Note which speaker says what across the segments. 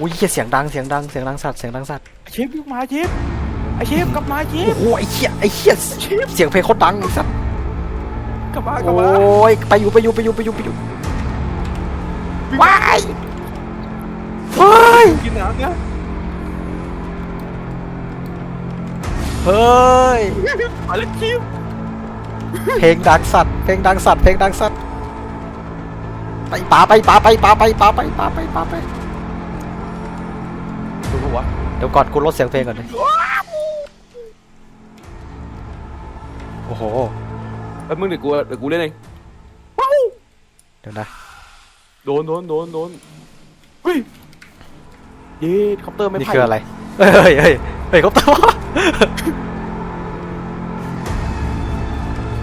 Speaker 1: อุ้ยเหี้ยเสียงดังเสียงดังเสียงดังสัตว์เสียงดังสัตว์
Speaker 2: เชฟยุกมาเชฟไอเชฟกลับมาเช
Speaker 1: โอ้
Speaker 2: ฟ
Speaker 1: โหไอ้เหี้ยไอ้เหี้ยเสียงเพลงโคตรดังไอ้สัตว์
Speaker 2: กลับมากลับ
Speaker 1: โอ้
Speaker 2: มาย
Speaker 1: ไปอยู่ไปอยู่ไปอยู่ไปอยู่ไปอยู่ว้ายเฮ้ย
Speaker 2: กินน้ำเนี่ย
Speaker 1: เฮ้ย
Speaker 2: มาเล่นเชฟ
Speaker 1: เพลงดังสัตว์เพลงดังสัตว์เพลงดังสัตว์ไปป่าไปป่าไปป่าไปป่าไปป่าไปป่าไป
Speaker 2: ดูปะวะ
Speaker 1: เดี๋ยวก่อนกูลดเสียงเพลงก่อนเลยโอ้โห
Speaker 2: แป๊บมึงเดี๋ยวกูเดี๋ยวกูเล่นเอง
Speaker 1: เดี๋ยวนะ
Speaker 2: โดนโดนโดนโดนเฮ้ยเย้คอปเตอร์ไม่
Speaker 1: นี่
Speaker 2: ไผ่
Speaker 1: คืออะไรเฮ้ยเฮ้ยเฮ้ยเขาตัว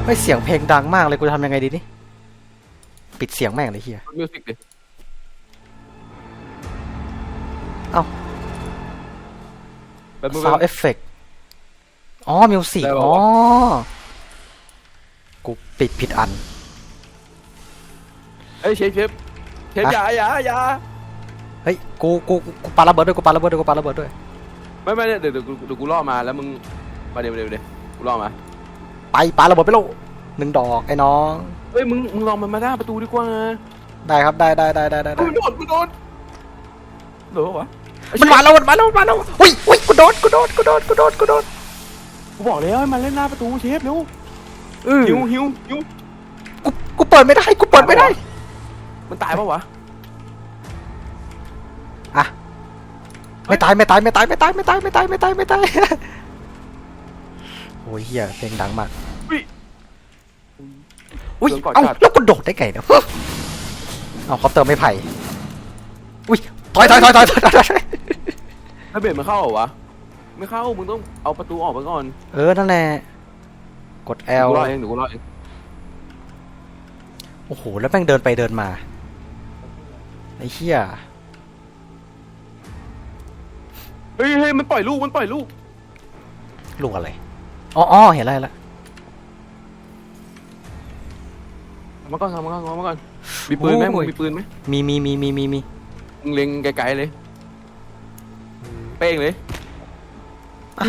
Speaker 1: ไม่เสียงเพลงดังมากเลยกูจะทำยังไงดีนี่ปิดเสียงแม่งเลยเฮีย
Speaker 2: มิวสิกดิ
Speaker 1: เอ้า
Speaker 2: แป๊บมึง
Speaker 1: ซาวเอฟเฟกอ๋อมิวสิก
Speaker 2: ได้ปะวะ
Speaker 1: อ๋อ กูปิดผิดอัน
Speaker 2: เฮ้ยเชฟเชฟเชฟ
Speaker 1: ฮะ
Speaker 2: อย่าอย่าอย่า
Speaker 1: เฮ้ยกูกูกูกูปาระเบิดด้วยกูปาระเบิดด้วยกูปาระเบิดด้วย
Speaker 2: ไม่ไม่เดี๋ยวเดี๋ยวกูเดี๋ยวกูล่อมาแล้วมึงมาเดี๋ยวเดี๋ยวเดี๋ยวกูล่อมา
Speaker 1: ไปปาระเบิดไปโลกหนึ่งดอกไอ้น้อง
Speaker 2: เฮ้ยมึงมึงลองมันมาหน้าประตูดีกว่า
Speaker 1: ได้ครับได้ได้ได้ได้ได้ได้
Speaker 2: มึงโดนมึงโดนโดนปะวะไอ้
Speaker 1: มันมาแล้วมันมาแล้วมันมาแล้วอุ้ยอุ้ยกูโดนกูโดนกูโดนกูโดนกูโดน
Speaker 2: กูบอกแล้วให้มันเล่นหน้าประตูเชฟเร็ว
Speaker 1: เออ
Speaker 2: หิวหิวหิว
Speaker 1: กูกูเปิดไม่ได้กูเปิดไม่ได้
Speaker 2: มันตายปะวะ
Speaker 1: อะไม่ตายไม่ตายไม่ตายไม่ตายไม่ตายไม่ตายไม่ตายไม่ตายโอ้ยเฮียเพลงดังมาก
Speaker 2: อุ้ย
Speaker 1: อุ้ย
Speaker 2: โดนกอด
Speaker 1: เอ้า
Speaker 2: กัด
Speaker 1: แล้วกูโดดได้ไงเนี่ยเอาคอปเตอร์ไม่ไผ่อุ้ยถอยถอยถอยถอยถอย ถอยถอย
Speaker 2: ถ้าเบรมันเข้าเหรอวะ ไม่เข้า มึงต้องเอาประตูออกไปก่อน
Speaker 1: เออนั่นแหละกด
Speaker 2: เดี๋ยว
Speaker 1: L
Speaker 2: กูรอเองเดี๋ยวกูรอเอง
Speaker 1: โอ้โห แล้วแม่งเดินไปเดินมา ไอ้เหี้ย
Speaker 2: เฮ้ยเฮ้ยมันปล่อยลูก มันปล่อยลูก
Speaker 1: ลูกอะไรอ๋ออ๋อเห็นอะไรละ
Speaker 2: เอามาก่อนเอามาก่อนเอามาก่อนมีปืนไหมมึงมีปืนไหม
Speaker 1: มีมีมีมีมีมี
Speaker 2: มึงเล็งไกลๆเลย เป้งเลย
Speaker 1: อะ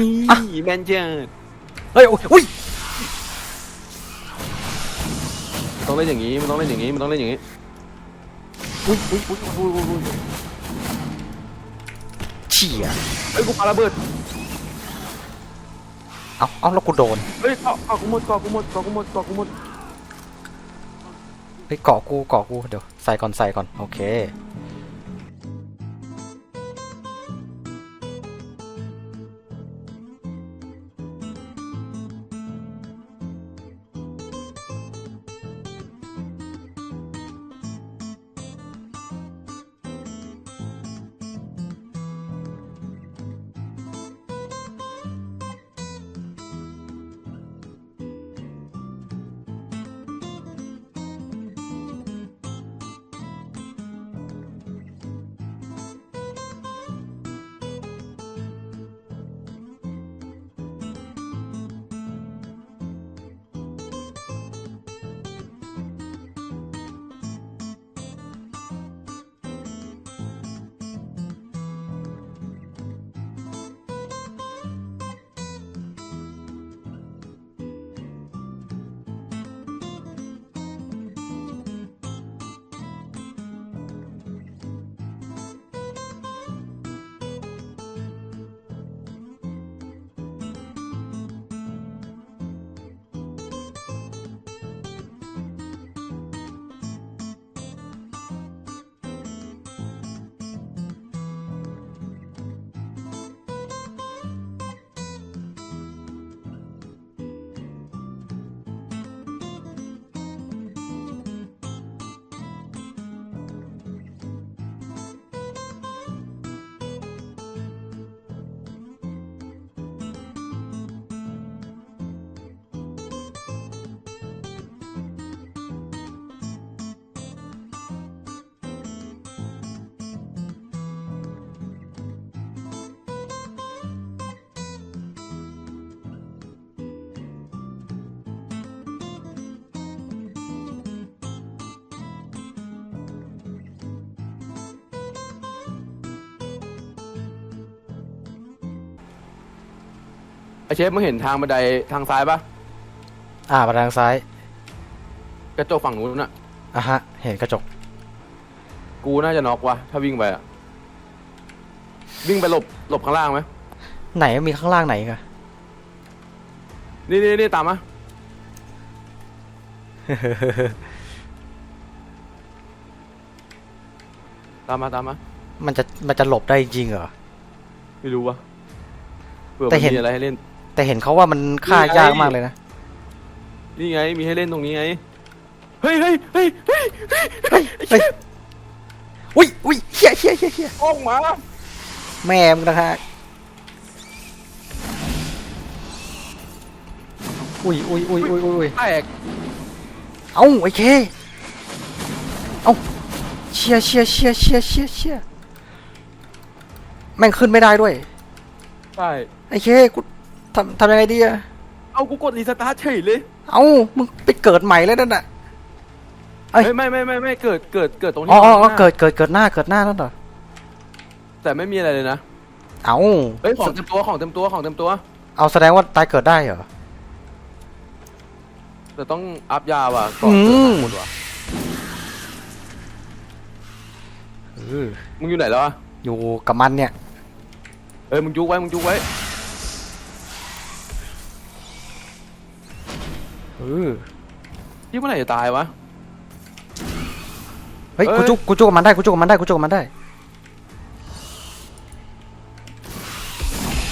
Speaker 2: นี่แมนเจอร์
Speaker 1: เฮ้ยอุ้ยอุ้ย
Speaker 2: มันต้องเล่นอย่างนี้มันต้องเล่นอย่างนี้มันต้องเล่นอย่างนี้อุ้ยอุ้ยอุ้ยอุ้ยอุ้ยอุ้ย
Speaker 1: เฉีย
Speaker 2: เฮ้ยกูปาระเบิด
Speaker 1: เอาเอาแล้วกูโดน
Speaker 2: เฮ้ยเกาะเกาะกูหมดเกาะกูหมดเกาะกูหมดเกาะกูหมด
Speaker 1: เฮ้ยเกาะกูเกาะกูเดี๋ยวใส่ก่อนใส่ก่อนโอเค
Speaker 2: ไอเชฟมึงเห็นทางบันไดทางซ้ายปะ
Speaker 1: อ่าไปทางซ้าย
Speaker 2: กระจกฝั่งนู้นน่ะ
Speaker 1: อะฮะ เห็นกระจก
Speaker 2: กูน่าจะน็อกว่ะถ้าวิ่งไปอะวิ่งไปหลบหลบข้างล่างไหม
Speaker 1: ไหนมีข้างล่างไหนอีกัน
Speaker 2: นี่นี่นี่ตามมาตามมาตามมา
Speaker 1: มันจะมันจะหลบได้จริงเหรอ
Speaker 2: ไม่รู้วะเผื่อ
Speaker 1: แต่
Speaker 2: มัน
Speaker 1: เห็น
Speaker 2: มีอะไรให้เล่น
Speaker 1: แต่เห็นเขาว่ามันฆ่า
Speaker 2: นี่ไง
Speaker 1: ยากมากเลยนะ
Speaker 2: นี่ไงมีให้เล่นตรงนี้ไง เฮ้ยเฮ้ยเฮ้ยเฮ้ย
Speaker 1: เฮ้ยเฮ้ยอุ้ยอุ้ยเฮียเฮียเฮียเฮีย
Speaker 2: ออกมา
Speaker 1: แม่มึงนะฮะอุ้ยอุ้ยอุ้ยอุ้ยอุ้ย
Speaker 2: แตก
Speaker 1: เอ้าไอ้เคเอ้าเชียเชียเชียเชียเชียเชียแม่งขึ้นไม่ได้ด้วย
Speaker 2: ใช่
Speaker 1: ไอ้เคกู ทำทำยังไงดีอะ
Speaker 2: เอากูกดรีสตาร์ทเฉยเลย
Speaker 1: เอ้ามึงไปเกิดใหม่แล้วนั่นน่ะ เอ้ย
Speaker 2: เฮ้ยไม่ไม่ไม่ไม่เกิดเกิดเกิดตรงนี้
Speaker 1: อ๋ออ๋ออ๋อ
Speaker 2: ข้างหน้า
Speaker 1: เกิดเกิดเกิดหน้าเกิดหน้านั่นเหรอ
Speaker 2: แต่ไม่มีอะไรเลยนะ
Speaker 1: เอ้า
Speaker 2: เฮ้ยของเต็มตัวของเต็มตัวของเต็มตัว
Speaker 1: เอาแสดงว่าตายเกิดได้เหรอ
Speaker 2: แต่ต้องอัพยาว่ะก่อน
Speaker 1: อื
Speaker 2: เกิด
Speaker 1: ม
Speaker 2: หมดว่ะ
Speaker 1: เออ
Speaker 2: มึงอยู่ไหนแล้วอะ
Speaker 1: อยู่กับมันเนี่ย
Speaker 2: เอ้ยมึงจุกไว้มึงจุกไว้
Speaker 1: เออ
Speaker 2: ที่เมื่อไหร่จะตายวะ
Speaker 1: เฮ้ย
Speaker 2: เอ้ย
Speaker 1: กูจุกกูจุกกับมันได้กูจุกกับมันได้กูจุกกับมันได้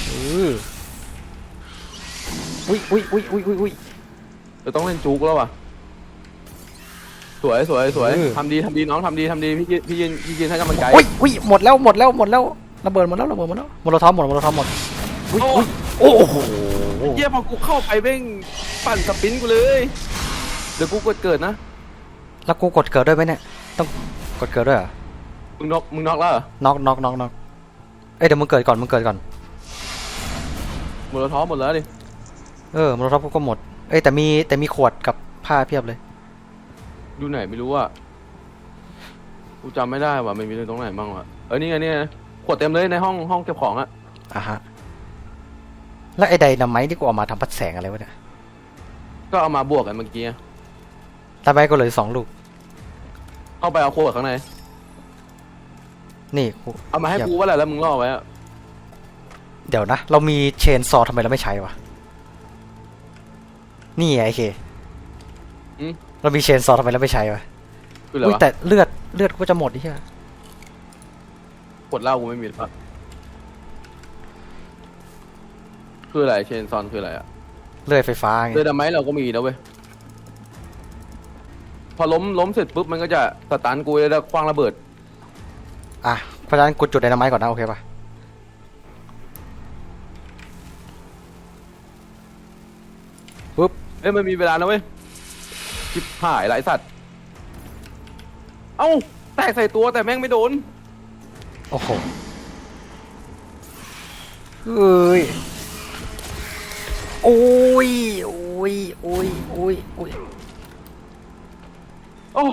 Speaker 1: เอออุ้ยอุ้ยอุ้ยอุ้ยอุ้ยอุ้ย
Speaker 2: เราต้องเล่นจุกแล้วว่ะสวยสวยสวย
Speaker 1: เออ
Speaker 2: ทำดีทำดีน้องทำดีทำดีพี่ยืนพี่ยืนพี่ยืนให้กำลังใจ
Speaker 1: อุ้ยอุ้ยหมดแล้วหมดแล้วหมดแล้วระเบิดหมดแล้วระเบิดหมดแล้วหมดเราท้อมหมดหมดเราท้อมหมดอุ้ยอุ้ยโอ้โห
Speaker 2: เยี่ยพอกูเข้าไปเบ้ง ปั่นสปรินต์กูเลย เดี๋ยวกูกดเกิดนะ
Speaker 1: แล้วกูกดเกิดด้วยไหมเนี่ย ต้องกดเกิดด้วยเหรอ
Speaker 2: มึงน็อกมึงน็อกแล้วเหรอ
Speaker 1: น็อกน็อกน็อกน็อกเอ้ยเดี๋ยวมึงเกิดก่อนมึงเกิดก่อน
Speaker 2: หมดแล้วท้อหมดแล้วดิ
Speaker 1: เออมันรอบก็หมด เอ้ยแต่มีแต่มีขวดกับผ้าเพียบเลย
Speaker 2: ดูไหนไม่รู้อะ กูจำไม่ได้ว่ะมันมีตรงไหนบ้างวะ เออนี่ไงนี่ไงขวดเต็มเลยในห้องห้องเก็บของอะ
Speaker 1: อะฮะ แล้วไอ้ไดนาไมต์ที่กูเอามาทำพัดแสงอะไรวะเนี่ย
Speaker 2: ก็เอามาบวกกันเมื่อกี้อะ
Speaker 1: ตาไปก็เหลยสองลูก
Speaker 2: เข้าไปเอาขวดข้างใน
Speaker 1: นี่กู
Speaker 2: เอามาให้
Speaker 1: เยี่ยม
Speaker 2: กูว่าแหละแล้วมึงล่อไว้อะ
Speaker 1: เดี๋ยวนะ เรามีเชนซอว์ทำไมเราไม่ใช้วะ นี่ไงไอ้เค
Speaker 2: อืม
Speaker 1: เรามีเชนซอว์ทำไมเราไม่ใช้วะ
Speaker 2: คืออะไร
Speaker 1: อุ้ยวะแต่เลือดเลือดกูจะหมดดิเฮีย
Speaker 2: ขวดเหล้ากูไม่มีหรอกคืออะไรเชนซอนคืออะไรอะ
Speaker 1: เลือดไฟฟ้าไง
Speaker 2: เรือดำไหมเราก็มีนะเว้ย พอล้มล้มเสร็จปุ๊บมันก็จะสตันกูแล้วคว้างระเบิด
Speaker 1: อะเพราะฉะนั้นกูจุดไดนาไมต์ก่อนนะโอเคปะปุ๊บ
Speaker 2: เอ้ยมันมีเวลานะเว้ยชิบหายหลายสัตว์ เอ้าแตกใส่ตัวแต่แม่งไม่โดน
Speaker 1: โอ้โหเอ้ย โอ้ยโอ้ยโอ้ยโอ้ยโอ้ย
Speaker 2: โอ้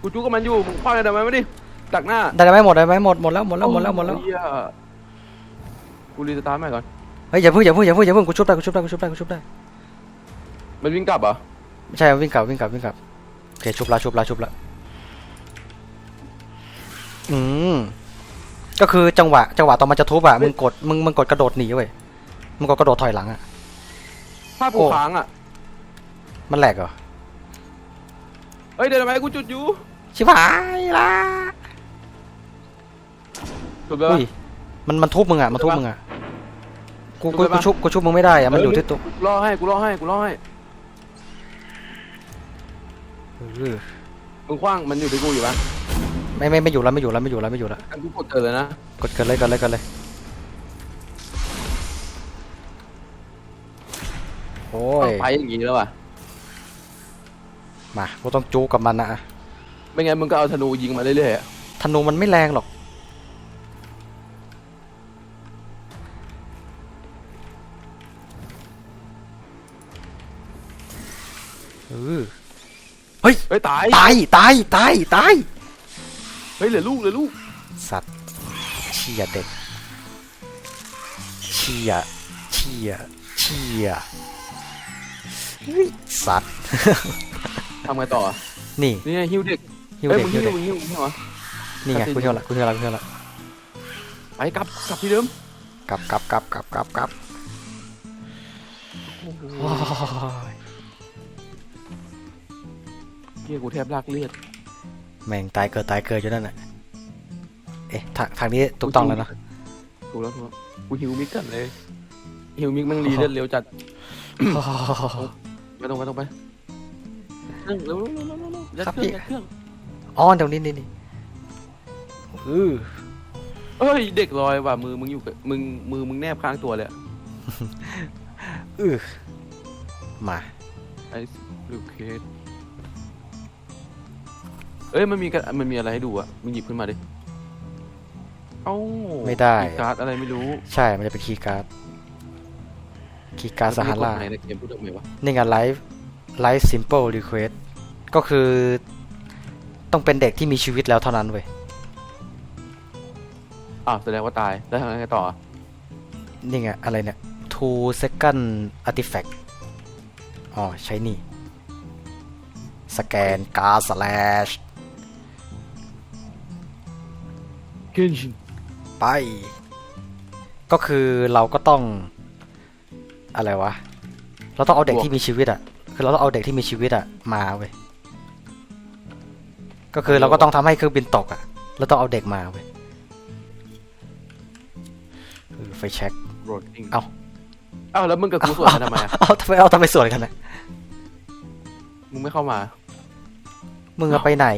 Speaker 2: กูจู้กับมันอยู่มึงคว้างอะไรดำไหมมาดิดักหน้า
Speaker 1: ได้ไหมหมดได้ไหมหมดหมดแล้วหมดแล้วหมดแล้วหมดแล้ว
Speaker 2: เหี้ยกูรีสตาร์ทใหม่ก่อน
Speaker 1: เฮ้ยอย่าเพิ่งอย่าเพิ่งอย่าเพิ่งอย่าเพิ่งกูชุบได้กูชุบได้กูชุบได้กูชุบได้
Speaker 2: มันวิ่งกลับเหรอ
Speaker 1: ไม่ใช่วิ่งกลับวิ่งกลับวิ่งกลับโอเคชุบละชุบละชุบละอืมก็คือจังหวะ จังหวะตอนมันจะทุบอะมึงกดมึงมึงกดกระโดดหนีเว้ย มึงกดกระโดดถอยหลังอะ
Speaker 2: ภาพกู
Speaker 1: โอ้
Speaker 2: ค้างอะ
Speaker 1: มันแหลกเหรอ
Speaker 2: เฮ้ยเดี๋ยวทำไมกูจุดอยู่
Speaker 1: ชิบหายละ
Speaker 2: จุดไปปะ
Speaker 1: อุ้ยมันมันทุบมึงอะมันทุบมึงอะกูกู
Speaker 2: ทุบไป
Speaker 1: กู
Speaker 2: ปะ
Speaker 1: ชุบกูชุบมึงไม่ได้อะมันอยู่ที่ตัว
Speaker 2: กูล่อให้กูล่อให้กูล่อให้
Speaker 1: เออ
Speaker 2: มึงคว้างมันอยู่ที่กูอยู่ปะ
Speaker 1: ไม่ไม่ไม่อยู่แล้วไม่อยู่แล้วไม่อยู่แล้วไม่อยู่แล้ว
Speaker 2: อันกูกดเกิดเลยนะ
Speaker 1: กดเกินเลยกันเลยกันเลย โอ้ย
Speaker 2: ไปอย่างงี้แล้วว่ะ
Speaker 1: มากูต้องจูกับมันนะอะ
Speaker 2: ไม่งั้นมึงก็เอาธนูยิงมาเรื่อยๆอะ
Speaker 1: ธนูมันไม่แรงหรอก เออ
Speaker 2: เฮ้ยตาย
Speaker 1: ตาย ตาย ตาย ตาย
Speaker 2: เฮ้ยเหลือลูกเหลือลูก
Speaker 1: สัตว์เชียเด็กเชีชี่ยเชี่ยเชี่ยเฮ้ย สัตว์
Speaker 2: ทำไงต่ออะ
Speaker 1: นี่
Speaker 2: นี่ไงฮิวเด็ก
Speaker 1: หิว
Speaker 2: อ้ย
Speaker 1: เด็ก
Speaker 2: มึง
Speaker 1: หิว
Speaker 2: ฮิ
Speaker 1: เด็
Speaker 2: ว
Speaker 1: ก
Speaker 2: มึงฮิวมึงฮิวเหรอ
Speaker 1: นี่ไง
Speaker 2: ตัดสิน
Speaker 1: กูหิวละกูหิวละกูหิวละ
Speaker 2: ไปกลับกลับที่เดิม
Speaker 1: กลับกลับกลับกลับกลับกลับ
Speaker 2: โอ้โห
Speaker 1: โอ้ย
Speaker 2: เฮียกูแทบลากเลือด
Speaker 1: แม่งตายเกิดตายเกิดอยู่นั่นน่ะเอ๊ะทางทางนี้ถูกต้องแล้วเนอะ
Speaker 2: ถูกแล้วถูกแล้วกูฮิวมิกกันเลยฮิวมิกแม่งรีเลือดเร็วจัด
Speaker 1: โอ้ย
Speaker 2: ไม่ ต้องไปต้องไปเครื่องเร็วเร็วเร็วเร็วเร็วยัด
Speaker 1: ครับ
Speaker 2: เครื่อง
Speaker 1: พี่
Speaker 2: ยัดเครื่อง
Speaker 1: อ๋อตรงนี้นี่นี่อือ
Speaker 2: เอ้ยเด็กลอยว่ะมือมึงอยู่กับมึงมือมึงแนบข้างตัวเลยอะ
Speaker 1: อือมา
Speaker 2: ไอ้ลูกเคสเอ้ยมันมีกันมันมีอะไรให้ดูอะมึงหยิบขึ้นมาดิเอ้า
Speaker 1: ไม่ได้
Speaker 2: คีย์การ์ดอะไรไม่รู้
Speaker 1: ใช่มันจะเป็นคีย์การ์ด คีย์การ์ดสหรา
Speaker 2: ในเกมพูดทำไมวะ
Speaker 1: นี่ไงไลฟ์ไลฟ์ซิมเ l ิลรีเควสก็คือต้องเป็นเด็กที่มีชีวิตแล้วเท่านั้นเว้ย
Speaker 2: อ้าวแสดงว่าตายแล้วทำไงต่ออะ
Speaker 1: นี่ไง อะไรเนี่ย two second artifact อ๋อ ใช้นี่ สแกนการ์ดสแลช
Speaker 2: เกนชิน
Speaker 1: ไป ก็คือเราก็ต้อง อะไรวะ เราต้องเอาเด็กที่มีชีวิตอะ คือเราต้องเอาเด็กที่มีชีวิตอะมาเว้ย ก็คือเราก็ต้องทำให้เครื่องบินตกอะแล้วต้องเอาเด็กมาเว้ยเออไฟแช็ก
Speaker 2: โรดดิ้ง
Speaker 1: เอ้า
Speaker 2: เอ้าแล้วมึงกับกูสวนกันทำไมอะ
Speaker 1: เอาทำไมเอาทำไมสวนกันนะ
Speaker 2: มึงไม่เข้ามา
Speaker 1: มึงอะไปไหน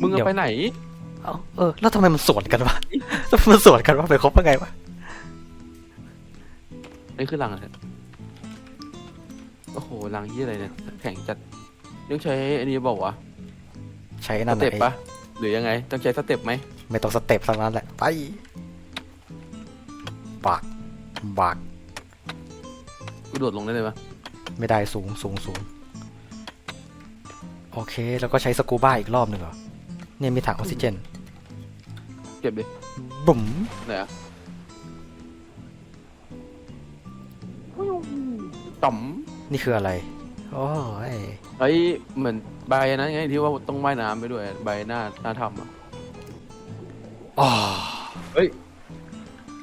Speaker 2: มึง
Speaker 1: เดี๋
Speaker 2: อะ
Speaker 1: ยว
Speaker 2: ไปไหน
Speaker 1: เอาเออ แล้วทำไมมันสวนกันวะแล้วมันสวนกันวะไปคบยังไงวะ
Speaker 2: นี่คือลังอะไรโอ้โหลังยี่อะไรเนี่ยแข็งจัดยังใช้อันนี้บอกว่าว
Speaker 1: ใช้ะ
Speaker 2: ส
Speaker 1: นั่น
Speaker 2: เต็ป
Speaker 1: ไอ้
Speaker 2: ปะหรือยังไง ต้องใช้สเต็ปไหม
Speaker 1: ไม่ต้องสเต็ปทั้งนั้นแหละ ไปบากบาก
Speaker 2: กูโดดลงได้เลยปะ
Speaker 1: ไม่ได้สูงสูงสูงโอเค แล้วก็ใช้สกูบ้าอีกรอบหนึ่งเหรอเนี่ยมีถังออกซิเจน
Speaker 2: เก็บดิ
Speaker 1: บุ๋ม
Speaker 2: ไหนอะ ต่อม
Speaker 1: นี่คืออะไรโอ้ย
Speaker 2: ไอ้ยเหมือนใบนั้นไงที่ว่าต้องว่ายน้ำไปด้วยใบหน้าหน้าถ้ำอะ
Speaker 1: อ๋อ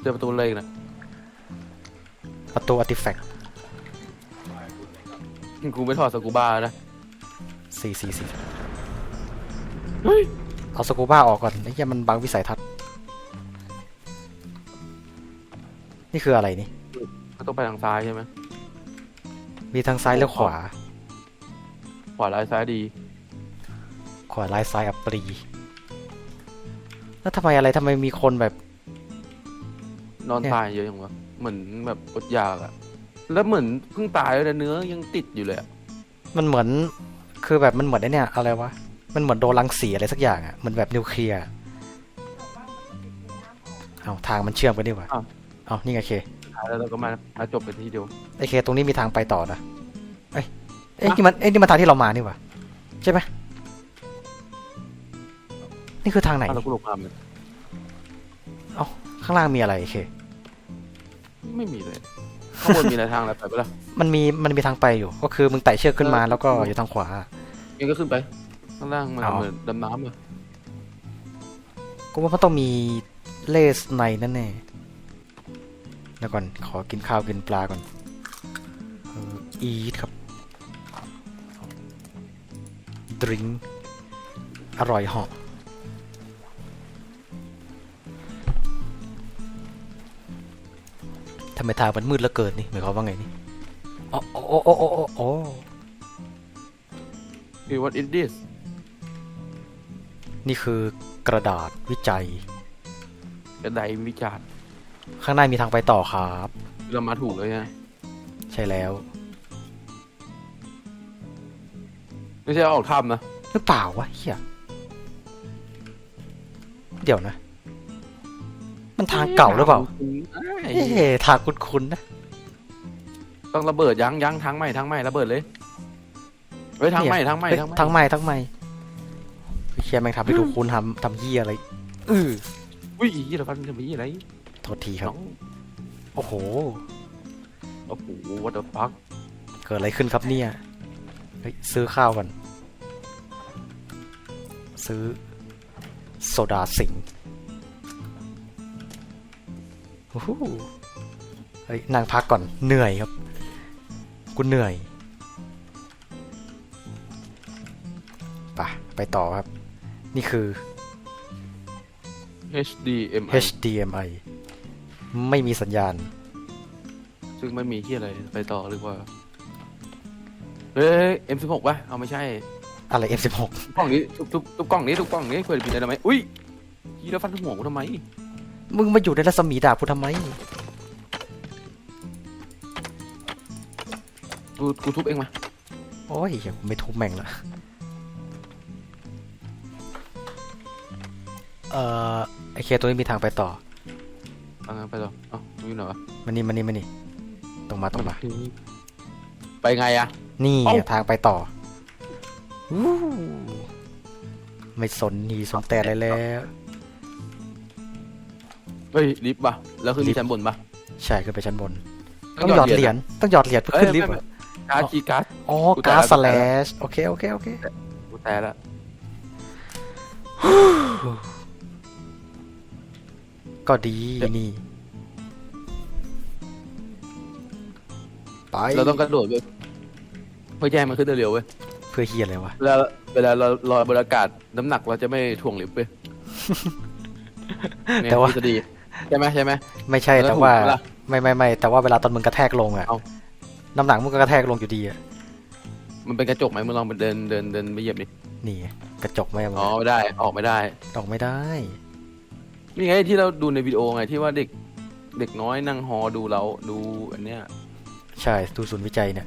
Speaker 2: เจอประตูเลยนะ
Speaker 1: ประตูอาร์ติแฟกต์
Speaker 2: กูไม่ถอดสกูบ้านะ
Speaker 1: สี่สี่สี่
Speaker 2: เฮ้ย
Speaker 1: เอาสกูบ้าออกก่อนไอ้เหี้ยมันบังวิสัยทัศน์นี่คืออะไรนี่
Speaker 2: ก็ต้องไปทางซ้ายใช่ไหม
Speaker 1: มีทางซ้ายและขวา
Speaker 2: ขวาร้ายซ้ายดี
Speaker 1: ขวาลายซ้ายอัปรีแล้วทำไมอะไรทำไมมีคนแบบ
Speaker 2: นอน
Speaker 1: เนี่ย
Speaker 2: ตายเยอะอย่างวะเหมือนแบบอดอยากอะแล้วเหมือนเพิ่งตายแล้วเนื้อยังติดอยู่เลยอะ
Speaker 1: มันเหมือน คือแบบมันเหมือนไอ้เนี่ยอะไรวะ มันเหมือนโดนรังสีอะไรสักอย่างอะ่ะมันแบบนิวเคลียร์เอาทางมันเชื่อมกันดีกว่าเอานี่ไงเค
Speaker 2: ตายแล้วเราก็มามาจบเป็นทีเดียว
Speaker 1: ไอเคตรงนี้มีทางไปต่อนะเอ้ยเอ้ยนี่มันเอ้ยนี่มันทางที่เรามานี่หว่าใช่ไหมนี่คือทางไหน
Speaker 2: อ้าวแล้วกูหลงทางเลย
Speaker 1: ข้างล่างมีอะไรไอเค
Speaker 2: ไม่มีเลยข้างบนมีอะไรทางอะไรไปปะล่ะ
Speaker 1: มันมีมันมีทางไปอยู่ ก็คือมึงไต่เชือกขึ้นมาแล้วก็อยู่ทางขวา
Speaker 2: ยังก็ขึ้นไปข้างล่างมัน
Speaker 1: เอา
Speaker 2: เหมือนดำน้ำเลย
Speaker 1: กูว่ามันต้องมีเลสในนั่นแน่ เดี๋ยวก่อน ขอกินข้าวกินปลาก่อนอีทครับดริงอร่อยเหาะทำไมทางมันมืดเหลือเกินนี่หมายความว่าไงนี่อ๋อโอ้โอ้โอ้โอ้โอ้
Speaker 2: คือ what is this
Speaker 1: นี่คือกระดาษวิจัย
Speaker 2: กระไดวิจารณ์
Speaker 1: ข้างในมีทางไปต่อครับ
Speaker 2: เรามาถูกเลยนะ
Speaker 1: ใช่แล้ว
Speaker 2: ไม่ใช่เอาออกถ้ำนะ
Speaker 1: หรือเปล่าวะเฮียเดี๋ยวนะ มันทางเก่าหรือเปล่า
Speaker 2: เอ้ย
Speaker 1: เอ๊ะทางคุ้นๆนะ
Speaker 2: ต้องระเบิดยังยังทางใหม่ทางใหม่ระเบิดเลยเฮ้ยทางใหม่ทางใหม่
Speaker 1: เอ้ย
Speaker 2: ทางใหม่
Speaker 1: ทางใหม่ทางใหม่เฮียแม่งทำไปดูคุ้นทำทำเฮียอะไรเออ
Speaker 2: อุ้ยยี่เราฟันทำยี่อะไร
Speaker 1: โทษทีครับ
Speaker 2: น้อง
Speaker 1: โอ้โห
Speaker 2: โอ้โห what the fuck
Speaker 1: เกิดอะไรขึ้นครับเนี่ย เฮ้ย ซื้อข้าวก่อนซื้อ โซดาสิงห์โอ้โหเฮ้ยนั่งพักก่อน เหนื่อยครับ กูเหนื่อยไปไปต่อครับ นี่คือ
Speaker 2: HDMI
Speaker 1: HDMI ไม่มีสัญญาณ
Speaker 2: ซึ่งไม่มีที่อะไรไปต่อหรือว่า เฮ้ย M16 ป่ะ เอาไม่ใช่
Speaker 1: อะไร F16
Speaker 2: กล่องนี้ทุบทุบทุบกล่องนี้ทุบกล่องนี้เพื่อปิดได้ไหมอุ้ยยี่แล้วฟันทุกหัวกูทำไม
Speaker 1: มึงมาอยู่ในรัศมีดาบกูทำไม
Speaker 2: กูกูทุบเองมา
Speaker 1: โอ้ยอย่ากูไม่ทุบแม่งละเอ่อไอเคตัวนี้มีทางไปต่อ
Speaker 2: เอางั้นไปต่อเอ้าดูอยู่ไหนวะ
Speaker 1: มานี่มานี่มานี่ตรงมาตรงมา
Speaker 2: ไปไงอะ
Speaker 1: นี่
Speaker 2: เอ้า
Speaker 1: ทางไปต่อวู้ไม่สนนีสนแต่อะไรแล้ว
Speaker 2: เฮ้ยลิฟต์ป่ะแล้วคือ
Speaker 1: ลิ
Speaker 2: มี
Speaker 1: ฟต์
Speaker 2: ชั้นบนป่ะ
Speaker 1: ใช่ขึ้นไปชั้นบน ต้องหยอดเหรียญต้องหยอดเหรียญเพื่อขึ้นลิฟต์เหรอ
Speaker 2: การ์ดคีย์การ์ด
Speaker 1: อ๋อ
Speaker 2: กูตาย
Speaker 1: การ์ด
Speaker 2: แล้ว
Speaker 1: สแลชโอเคโอเคโอเค
Speaker 2: กูแต่ละ
Speaker 1: ก็ดีนี่ ไป
Speaker 2: เราต้องกระโดดเว้ยเพื่อแย่งมันขึ้นได้เร็วเว้ย
Speaker 1: เพื่อเฮียอะไรวะ
Speaker 2: เวลาเวลาเราลอยบนอากาศน้ำหนักเราจะไม่ถ่วงลิฟต์เว้ยเนี่ย
Speaker 1: แต่ว่า
Speaker 2: ทฤษฎีใช่ไหมใช่ไหม
Speaker 1: ไม่ใช่
Speaker 2: แล้ว
Speaker 1: แต่ว่า
Speaker 2: ถูกปะล่ะ
Speaker 1: ไม่ไม่ไม่แต่ว่าเวลาตอนมึงกระแทกลงอะ
Speaker 2: เอ้า
Speaker 1: น้ำหนักมึงก็กระแทกลงอยู่ดีอะ
Speaker 2: มันเป็นกระจกไหมมึงลองไปเดินเดินเดินไปเหยียบดิ
Speaker 1: นี่ไงกระจกไม่เอา
Speaker 2: อ๋อไม่ได้ออกไม่ได้
Speaker 1: ออกไม่ได้
Speaker 2: นี่ไงที่เราดูในวิดีโอไงที่ว่าเด็กเด็กน้อยนั่งฮอดูเราดูอันเนี้ย
Speaker 1: ใช่ดูศูนย์วิจัยเนี่ย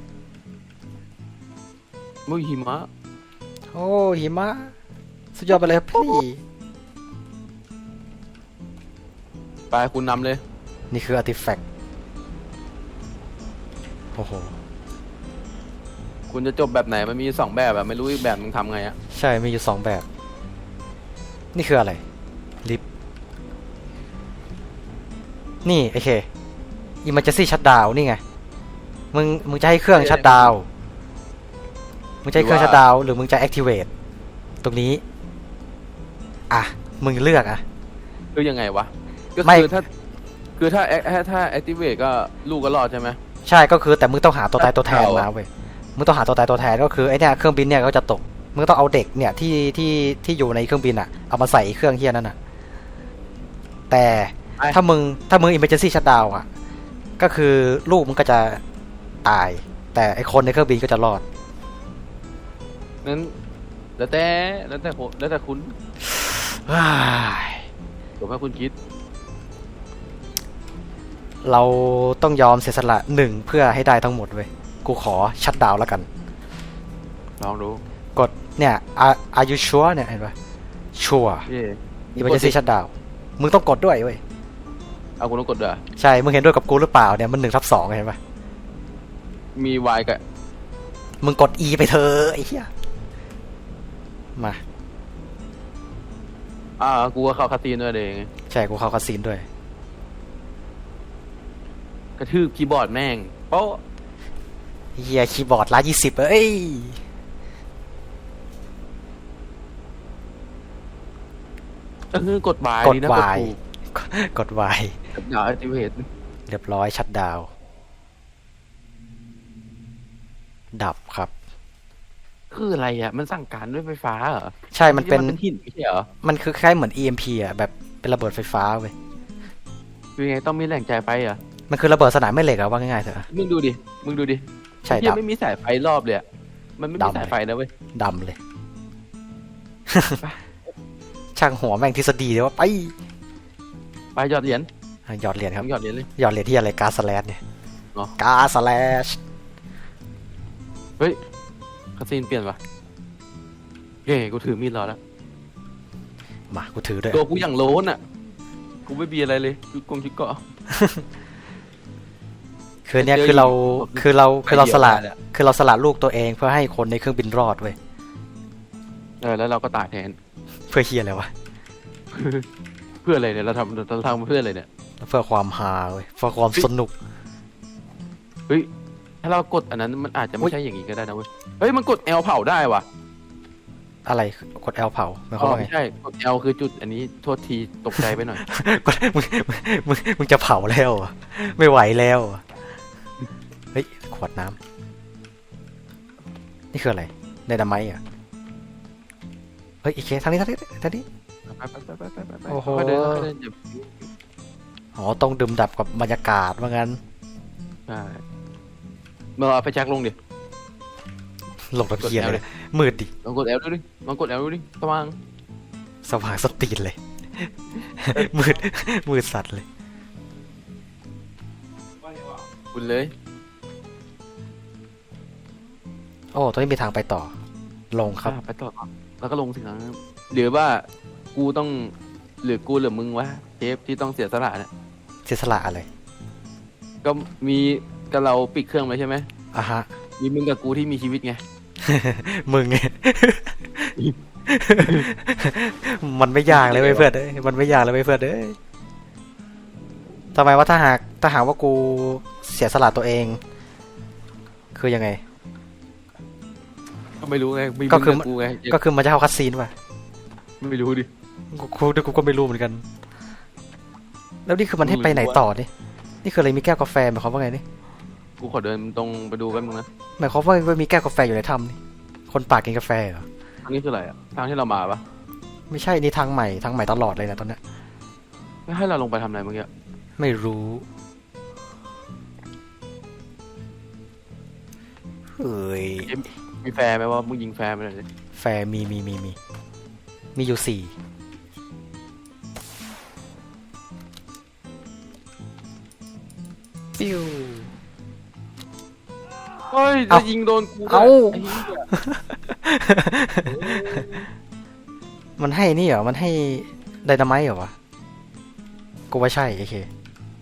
Speaker 2: มุ้ยหิมะ
Speaker 1: โอ้หิมะสุดยอดไปเลยครับพี่
Speaker 2: ไปคุณนำเลย
Speaker 1: นี่คืออาร์ติแฟกต์โอ้โห
Speaker 2: คุณจะจบแบบไหนมันมีสองแบบแบบไม่รู้อีกแบบมึงทำไงอะ
Speaker 1: ใช่มีอยู่สองแบบ นี่คืออะไร ลิฟต์ นี่โอเคอิม e ม g จ n ซี่ชัดดาวนี่ไง มึงมึงจะให้เครื่องชัดดาว มึงจะให้เครื่องชัดดาวหรือมึงจะ activate ตรงนี้ อะ มึงเลือกอะ
Speaker 2: คือยังไงวะ ก็
Speaker 1: ไม่
Speaker 2: คือถ้า คือถ้าถ้าถ้า activate ก็ลูกก็รอดใช่ไหม
Speaker 1: ใช่ก็คือแต่มึงต้องหาตัวตายตัวแทน
Speaker 2: เอาอะ
Speaker 1: มาเว้ย มึงต้องหาตัวตายตัวแทนก็คือไอเนี่ยเครื่องบินเนี่ยก็จะตก มึงต้องเอาเด็กเนี่ยที่ที่ที่อยู่ในเครื่องบินอะเอามาใส่เครื่องเฮียนั่นอะ แต่ ถ้ามึงถ้ามึง emergency shutdown อะ ก็คือลูกมึงก็จะตาย แต่ไอคนในเครื่องบินก็จะรอด
Speaker 2: นั้นแล้วแต่แล้วแต่ผมแล้วแต่คุณ
Speaker 1: ว้าย
Speaker 2: ผมให้คุณคิด
Speaker 1: เราต้องยอมเสียสละหนึ่งเพื่อให้ได้ทั้งหมดเว้ย กูขอชัดดาวแล้วกัน
Speaker 2: ลองดู
Speaker 1: กดเนี่ย are are you sure เนี่ยเห็นปะ sure
Speaker 2: เย่
Speaker 1: emergency shutdown มึงต้องกดด้วยเว้ย
Speaker 2: เอาคุณต้องกดด้วย
Speaker 1: ใช่ มึงเห็นด้วยกับกูหรือเปล่าเนี่ย มันหนึ่งทับสองเห็นปะ
Speaker 2: มี Y กับ
Speaker 1: มึงกด E ไปเถอะไอ้เหี้ย มา
Speaker 2: อ่า กูก็เข้าคาซีนด้วยเอง
Speaker 1: ใช่ กูเข้าคาซีนด้วย
Speaker 2: กระทืบคีย์บอร์ดแม่งโป๊ะ
Speaker 1: เฮียคีย์บอร์ดละยี่สิบเอ้ย
Speaker 2: เออกด Y
Speaker 1: กด
Speaker 2: ดีนะ
Speaker 1: Y
Speaker 2: ถูก
Speaker 1: กด Y
Speaker 2: กับดาว activate
Speaker 1: เรียบร้อยชัดดาวน์ดับครับ
Speaker 2: คืออะไรอะ มันสั่งการด้วยไฟฟ้าเหรอ
Speaker 1: ใช่มันเป็น
Speaker 2: ที่เป็นหินไม่ใช่เหรอ
Speaker 1: มันคือคล้ายเหมือน EMP อะ แบบเป็นระเบิดไฟฟ้าเว้ย
Speaker 2: คือไงต้องมีแหล่งจ่ายไฟเหรอะ
Speaker 1: มันคือระเบิดสนามแม่เหล็กอะว่าง่ายๆเถอะ
Speaker 2: มึงดูดิ มึงดูดิ
Speaker 1: ใช่
Speaker 2: เหี้ย
Speaker 1: ดำ
Speaker 2: ไม่มีสายไฟรอบเลยอะมันไม่มี
Speaker 1: ดำ
Speaker 2: สายไฟนะเว้ย
Speaker 1: ดำเลยช่างหัวแม่งทฤษฎีเลยว่าไป
Speaker 2: ไปหยอดเหรียญ
Speaker 1: อะหยอดเหรียญครับ
Speaker 2: มึงหยอดเหรียญเลย
Speaker 1: หยอดเหรียญที่อะไรกาสแลชเนี่ย
Speaker 2: อ๋อ
Speaker 1: กาสแลช
Speaker 2: คาซีนเปลี่ยนปะเฮ้ยกูถือมีดรอแล้ว
Speaker 1: มากูถือด้วย
Speaker 2: ตัวกูอย่างโล้นอะ กูไม่มีอะไรเลยกูกลมชิกเกาะ
Speaker 1: คือเนี่ย
Speaker 2: เจอ
Speaker 1: คือเรา
Speaker 2: อีก
Speaker 1: คือเราคือเรา
Speaker 2: ไป
Speaker 1: ส
Speaker 2: เดี๋ยว
Speaker 1: ละ
Speaker 2: มาเนี่ย
Speaker 1: คือเราสละลูกตัวเองเพื่อให้คนในเครื่องบินรอดเว้ย
Speaker 2: เออแล้วเราก็ตายแทน
Speaker 1: เพื่อเฮียอะไรวะ
Speaker 2: เพื่ออะไรเนี่ยเราทำเราทำเพื่ออะไรเนี่ย
Speaker 1: เพื่อความฮาเว้ยเพื่อความสนุก
Speaker 2: ถ้าเรากดอันนั้นมันอาจจะ
Speaker 1: อุ๊
Speaker 2: ไม่
Speaker 1: ย
Speaker 2: ใช่อย่างนี้ก็ได้นะเว้ยเฮ้ยมันกด L เผาได้ว่ะ
Speaker 1: อะไรกด L เผาหมายค
Speaker 2: อ๋
Speaker 1: วาม
Speaker 2: อ
Speaker 1: ว่าไง
Speaker 2: ไม่ใช่กด L คือจุดอันนี้โทษทีตกใจไปหน่อย
Speaker 1: กดมึงมึงมึงมึงจะเผาแล้วเหรอไม่ไหวแล้วเหรอเฮ้ยขวดน้ำนี่คืออะไรไดนาไมต์เหรอะเฮ้ยอีกเคทางนี้ทางนี้ทางนี้
Speaker 2: ไปไปไปไปไปไปไป
Speaker 1: โอ้โห
Speaker 2: ค่อยเดินค่อยเดินอย่า
Speaker 1: อ๋อต้องดื่มดับกับบรรยากาศว่างั้น
Speaker 2: ใช่เมื่อเอาไปแจ็คลงดิ
Speaker 1: หลงตะเคียนเลยมืดดิ
Speaker 2: ลองกด L ดูดิลองกด L ดูดิสว่าง
Speaker 1: สว่างสตีนเลย มืดมืดสัตว์เลย
Speaker 2: คุณเลย
Speaker 1: โอ้ตอนนี้มีทางไปต่อ ลงครับ
Speaker 2: อะไปต่อก่อนแล้วก็ลงสิครับหรือว่า กูต้องหรือกูหรือมึงวะเชฟที่ต้องเสียสละเนี่ย
Speaker 1: เสียสละอะไร
Speaker 2: ก็มีกับเราปิดเครื่องไปใช่ไหม
Speaker 1: อะฮะ
Speaker 2: มีมึงกับกูที่มีชีวิตไง
Speaker 1: มึงไง มันไม่ยากเลยเว้ยเพื่อนเอ้ยมันไม่ยากเลยเว้ยเพื่อนเอ้ยทำไมว่าถ้าหากถ้าหากว่ากูเสียสละตัวเอง คือยังไง
Speaker 2: ก็ไม่รู้ไงมี
Speaker 1: ก็
Speaker 2: มึง
Speaker 1: คือ
Speaker 2: กับกูไง
Speaker 1: ก็คือมันจะเข้าคัดซีนป่ะ
Speaker 2: ไม่รู้ดิ
Speaker 1: กูกูกูก็ไม่รู้เหมือนกัน แล้วนี่คือมันให้ไปไหนต่อนี่นี่คืออะไรมีแก้วกาแฟหมายความว่าไงนี่
Speaker 2: กูขอเดินตรงไปดูกันมึงนะ
Speaker 1: หมายความว่าว่ามีแก้วกาแฟอยู่ในถ้ำนี่คนปากกินกาแฟเหรอ
Speaker 2: ทางนี้คืออะไรอะทางที่เรามาปะ
Speaker 1: ไม่ใช่นี่ทางใหม่ทางใหม่ตลอดเลยนะตอนเนี้ย
Speaker 2: แล้วให้เราลงไปทำอะไรเมื่อกี้
Speaker 1: ไม่รู้เฮ้ย
Speaker 2: มีแฟร์ไหมว่ามึงยิงแฟร์ไปหน่อยดิ
Speaker 1: แฟร์มีมีมีมีมีอยู่สี่ ปิ้ว
Speaker 2: เฮ้ย
Speaker 1: เอ้า
Speaker 2: จะยิงโดนกูด้วย
Speaker 1: เอ้า
Speaker 2: ไอ้เหี้ย
Speaker 1: มันให้นี่เหรอ มันให้ไดนาไมต์เหรอวะ กูว่าใช่โอเค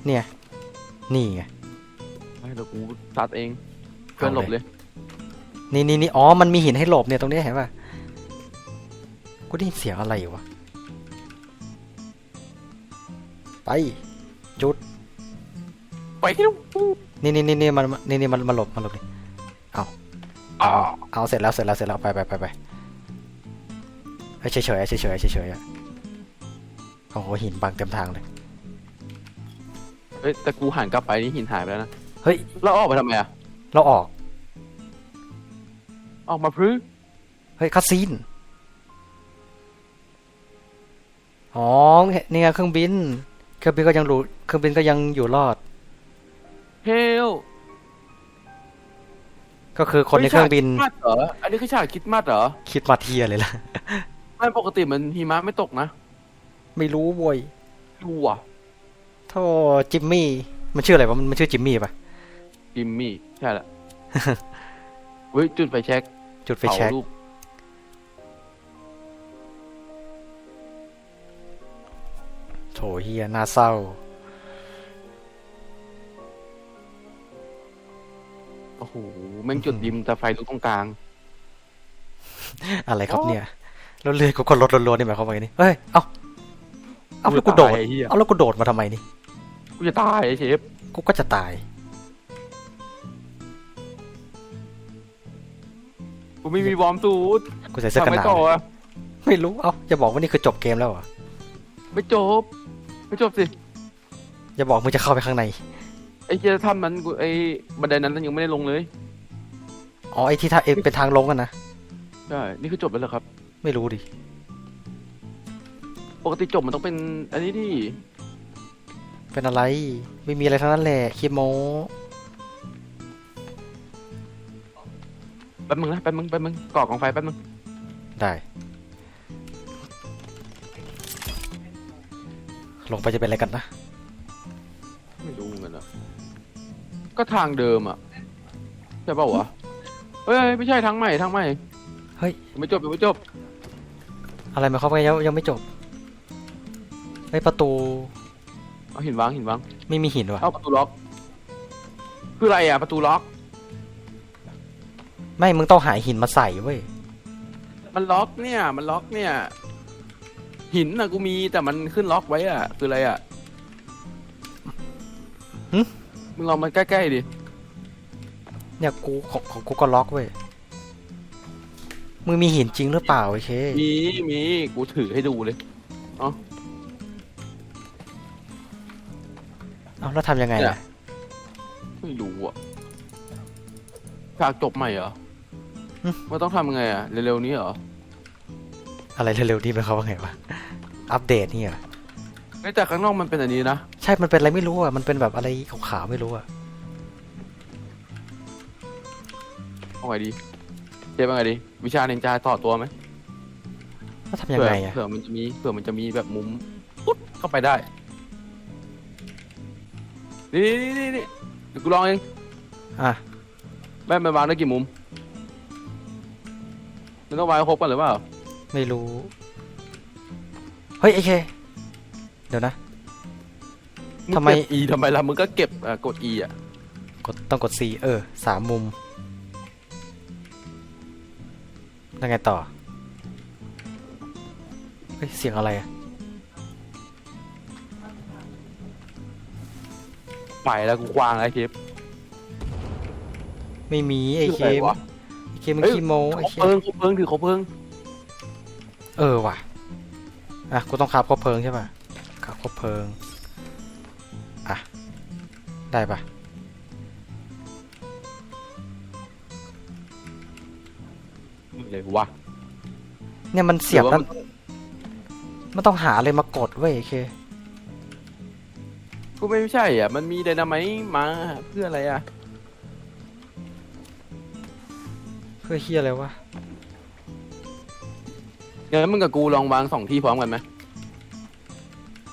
Speaker 1: เนี่ย นี่ไง
Speaker 2: ไม่เดี๋ยวกูซัดเองเพื่อนหลบเลย
Speaker 1: นี่นี่นี่อ๋อ มันมีหินให้หลบเนี่ยตรงนี้เห็นป่ะ กูได้ยินเสียงอะไรอยู่วะ ไป จุด
Speaker 2: ไปที่ลูก
Speaker 1: นี่นี่นี่นี่มันนี่นี่มันมันหลบมันหลบนี่
Speaker 2: อ๋อ
Speaker 1: เอาเสร็จแล้วเสร็จแล้วเสร็จแล้วไปไปไปไปเฮ้ยเฉยเฉยเฉยเฉยเฉยเฉยๆอะโอ้โหหินบังเต็มทางเลย
Speaker 2: เฮ้ยแต่กูหันกลับไปนี่หินหายไปแล้วนะ
Speaker 1: เฮ้ย
Speaker 2: เราออกไปทำไมอะ
Speaker 1: เราออก
Speaker 2: ออกมาพรื้
Speaker 1: เฮ้ยคาซีนอ๋อนี่ไงเครื่องบิน เครื่องบินก็ยังรู้เครื่องบินก็ยังอยู่รอด
Speaker 2: เฮล
Speaker 1: ก็คือคนในเครื่องบิน
Speaker 2: ฉากคริสต์มาสเหรออันนี้คือฉากคริดมัดเหรอ
Speaker 1: คิดมาเทียเลยล่ะ
Speaker 2: ไม่ปกติมันหิมะไม่ตกนะ
Speaker 1: ไม่รู้บวย
Speaker 2: ดูอะ
Speaker 1: โธ่จิมมี่ มันชื่ออะไรวะมันมันชื่อจิมมี่ปะ
Speaker 2: จิมมี่ใช่ละ เฮ้ยจุดไฟแช็ก
Speaker 1: จุดไฟ
Speaker 2: เผา
Speaker 1: แช็ก
Speaker 2: รูป
Speaker 1: โถเฮียน่าเศร้า
Speaker 2: โอ้โหแม่งจุดดิมแต่ไฟลุกตรงกลาง
Speaker 1: อะไรครับเนี่ยแล้วเลือดกูก็ลดรัวๆนี่หมายความว่าไงนี่เฮ้ยเอ้าเอ้าแล้วกูโดด
Speaker 2: ไอ้เหี้ย
Speaker 1: เอาแล้วกูโดดมาทำไมนี่
Speaker 2: กูจะตายไอ้เชฟ
Speaker 1: กูก็จะตาย
Speaker 2: กูไม่มีวอร์มสูท
Speaker 1: กูใส่เสื้อ
Speaker 2: ทำ
Speaker 1: กัน
Speaker 2: ไม
Speaker 1: หนาว
Speaker 2: ต่ออะ
Speaker 1: ไม่รู้เอ้าอย่าบอกว่านี่คือจบเกมแล้วเหรอ
Speaker 2: ไม่จบ ไม่จบสิ
Speaker 1: อย่าบอกมึงจะเข้าไปข้างใน
Speaker 2: ไอ้เจ้าถ้ำนั้นกูไอ้บันไดนั้นยังไม่ได้ลงเลย
Speaker 1: อ๋อไอ้ที่ถ้าเอ็เป็นทางลงกันนะ
Speaker 2: ใช่ นี่คือจบแล้วเหรอครับ
Speaker 1: ไม่รู้ดิ
Speaker 2: ปกติจบมันต้องเป็น อันนี้ดิ
Speaker 1: เป็นอะไร ไม่มีอะไรทั้งนั้นแหละคีโม
Speaker 2: แป๊บมึงนะแป๊บมึงแป๊บมึงก่อกองไฟแป๊บมึง
Speaker 1: ได้ ลงไปจะเป็นอะไรกันนะ
Speaker 2: ไม่รู้เหมือนกันอะ ก็ทางเดิมอะใช่เปล่าวะเฮ้ยไม่ใช่ทางใหม่ทางใหม่
Speaker 1: เฮ้ย
Speaker 2: ยังไม่จบยังไม่จบ
Speaker 1: อะไรหมายความว่ายังยังไม่จบไอ้ประตู
Speaker 2: เอาหินวางหินวาง
Speaker 1: ไม่มีหินวะ
Speaker 2: เอาประตูล็อก คืออะไรอะประตูล็อก
Speaker 1: ไม่มึงต้องหาหินมาใส่เว้ย
Speaker 2: มันล็อกเนี่ย มันล็อกเนี่ย หินน่ะกูมีแต่มันขึ้นล็อกไว้อะ คืออะไรอะ มึงลองมันใกล้ๆดิ
Speaker 1: เนี่ยกูของของกูก็ล็อกเว้ย มึงมีหินจริงหรือเปล่าโอเค
Speaker 2: มีมีกูถือให้ดูเลย
Speaker 1: เอาแล้วทำยังไง
Speaker 2: เนี่
Speaker 1: อะ
Speaker 2: ย ไม่รู้อะฉากจบใหม่เหรอมันต้องทำยังไงอะ เร็วๆนี้เหรอ
Speaker 1: อะไรเร็วๆนี่เป็นเขาว่าไงวะ อัปเดตนี่เหรอ
Speaker 2: ไม่แต่ข้างนอกมันเป็นอันนี้นะ
Speaker 1: ใช่ มันเป็นอะไรไม่รู้อะ มันเป็นแบบอะไรขาวๆไม่รู้อะ
Speaker 2: เอาไงดีเจ๊เป็นไงดี วิชาเนนจาต่อตัวไหม
Speaker 1: แล้วทำยังไงอะ
Speaker 2: เผื่อมันจะมีเผื่อมันจะมีแบบมุมปุ๊บเข้าไปได้ นี่นี่นี่นี่เดี๋ยวกูลองเอง
Speaker 1: อะ
Speaker 2: แม่มันวางได้กี่มุมมันต้องวางให้ครบกันหรือเปล่า
Speaker 1: ไม่รู้ เฮ้ยไอเค เดี๋ยวนะ
Speaker 2: มึง
Speaker 1: ทำไม
Speaker 2: เก็บ E ทำไมล่ะมึงก็เก็บอะกด E อะ
Speaker 1: กดต้องกด C เออสามมุมยังไงต่อ เฮ้ย เสียงอะไรอะ
Speaker 2: ไปแล้วกูกวางแล้วไอ้คลิป
Speaker 1: ไม่มีไอเค
Speaker 2: ชื่ออะไรวะ
Speaker 1: ไอเคมัน
Speaker 2: เฮ้ย
Speaker 1: ขี้โมไอ
Speaker 2: คบ
Speaker 1: เค
Speaker 2: เพลิงคบเพลิงถือคบเพลิง
Speaker 1: เออว่ะ อะ กูต้องคาบคบเพลิงใช่ป่ะ คาบคบเพลิง อะ ได้ป่ะ
Speaker 2: เลยวะ
Speaker 1: เนี่ยมันเสียบ
Speaker 2: หรือว่า
Speaker 1: นั่นมันต้องหาอะไรมากดเว้ยไอเค
Speaker 2: กูไม่ใช่อะ มันมีไดนาไมต์มาเพื่ออะไรอะ
Speaker 1: เพื่อเฮียอะไรวะ
Speaker 2: งั้นมึงกับกูลองวางสองที่พร้อมกันไหม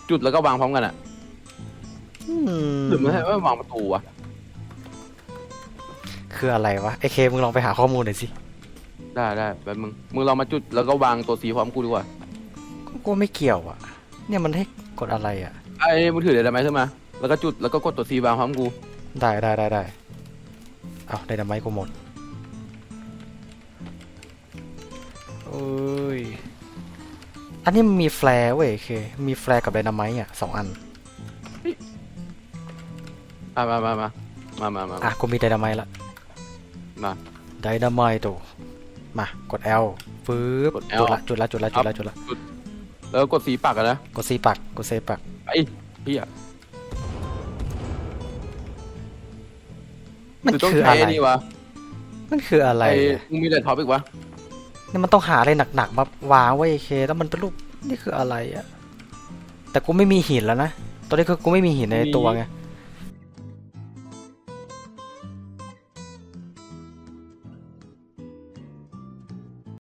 Speaker 2: จุดแล้วก็วางพร้อมกันอะ
Speaker 1: อืม
Speaker 2: หรือไม่ใช่ว่าวางประตูวะ
Speaker 1: คืออะไรวะไอเคมึงลองไปหาข้อมูลหน่อยสิ
Speaker 2: ได้ได้แบบมึงมึงลองมาจุดแล้วก็วางตัวสีพร้อมกูดีกว่า
Speaker 1: กูไม่เกี่ยวอะเนี่ยมันให้กดอะไรอะ
Speaker 2: ไอ้มึงถือไดนาไมต์ขึ้นมาแล้วก็จุดแล้วก็กดตัวสีวางพร้อมกู
Speaker 1: ได้ได้ได้ได้เอาไดนาไมต์กูหมดโอ้ย อันนี้มันมีแฟร์เว้ยโอเค มีแฟร์กับไดนาไมต์อะสองอัน
Speaker 2: อะมามามามามามา
Speaker 1: อะกูมีไดนาไมต์ละ
Speaker 2: มา
Speaker 1: ไดนาไมต์ตัวมากด L ปึ๊บ
Speaker 2: กด L
Speaker 1: จุดละจุดละจุดละจุดละจุดละ
Speaker 2: แล้วก็กดสีปักอะนะ
Speaker 1: กด C ปักกด C ปัก
Speaker 2: ไอ้เฮีย
Speaker 1: มัน
Speaker 2: หรือต้อง
Speaker 1: คือ
Speaker 2: ใช้
Speaker 1: อะไร
Speaker 2: ไอ้นี่วะ
Speaker 1: มันคืออะไร
Speaker 2: ไอ้
Speaker 1: อะ
Speaker 2: มึงมีแต่ท็อปอีกวะ
Speaker 1: เนี่มันต้องหาอะไรหนักๆมาวางไว้โอเค แล้วมันเป็นรูปนี่คืออะไรอะแต่กูไม่มีหินแล้วนะ ตอนนี้คือกูไม่มีหินในตัวไง